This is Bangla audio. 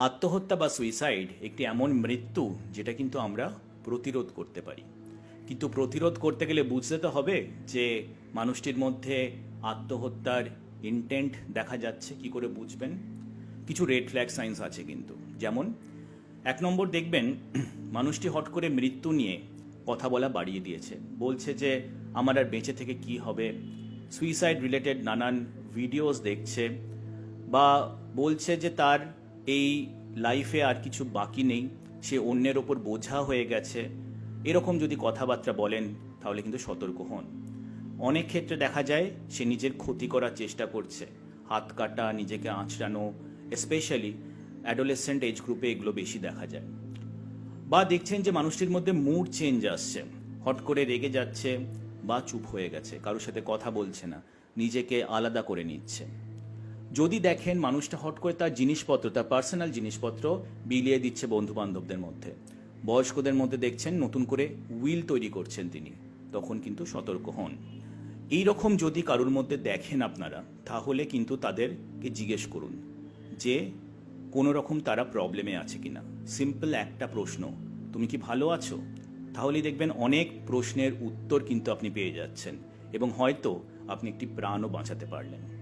আত্মহত্যা বা সুইসাইড একটি এমন মৃত্যু যেটা কিন্তু আমরা প্রতিরোধ করতে পারি। কিন্তু প্রতিরোধ করতে গেলে বুঝতে তো হবে যে মানুষটির মধ্যে আত্মহত্যার ইন্টেন্ট দেখা যাচ্ছে, কি করে বুঝবেন? কিছু রেড ফ্ল্যাগ সাইন্স আছে কিন্তু। যেমন, এক নম্বর দেখবেন, মানুষটি হট করে মৃত্যু নিয়ে কথা বলা বাড়িয়ে দিয়েছে। বলছে যে, আমার আর বেঁচে থেকে কি হবে? সুইসাইড রিলেটেড নানান ভিডিওস দেখছে বা বলছে যে, তার এই লাইফে আর কিছু বাকি নেই, সে অন্যের ওপর বোঝা হয়ে গেছে। এরকম যদি কথাবার্তা বলেন, তাহলে কিন্তু সতর্ক হন। অনেক ক্ষেত্রে দেখা যায়, সে নিজের ক্ষতি করার চেষ্টা করছে। হাত কাটা, নিজেকে আঁচড়ানো স্পেশালি অ্যাডোলেসেন্ট এজ গ্রুপে এগুলো বেশি দেখা যায়। বা দেখছেন যে মানুষটির মধ্যে মুড চেঞ্জ আসছে। হট করে রেগে যাচ্ছে বা চুপ হয়ে গেছে, কারোর সাথে কথা বলছে না, নিজেকে আলাদা করে নিচ্ছে। যদি দেখেন মানুষটা হট করে তার জিনিসপত্র, তার পার্সোনাল জিনিসপত্র বিলিয়ে দিচ্ছে বন্ধু বান্ধবদের মধ্যে। বয়স্কদের মধ্যে দেখছেন নতুন করে উইল তৈরি করছেন তিনি, তখন কিন্তু সতর্ক হন। এই রকম যদি কারোর মধ্যে দেখেন আপনারা, তাহলে কিন্তু তাদেরকে জিজ্ঞেস করুন যে কোনো রকম তারা প্রবলেমে আছে কিনা। সিম্পল একটা প্রশ্ন, তুমি কি ভালো আছো? তাহলেই দেখবেন অনেক প্রশ্নের উত্তর কিন্তু আপনি পেয়ে যাচ্ছেন এবং হয়তো আপনি একটি প্রাণও বাঁচাতে পারলেন।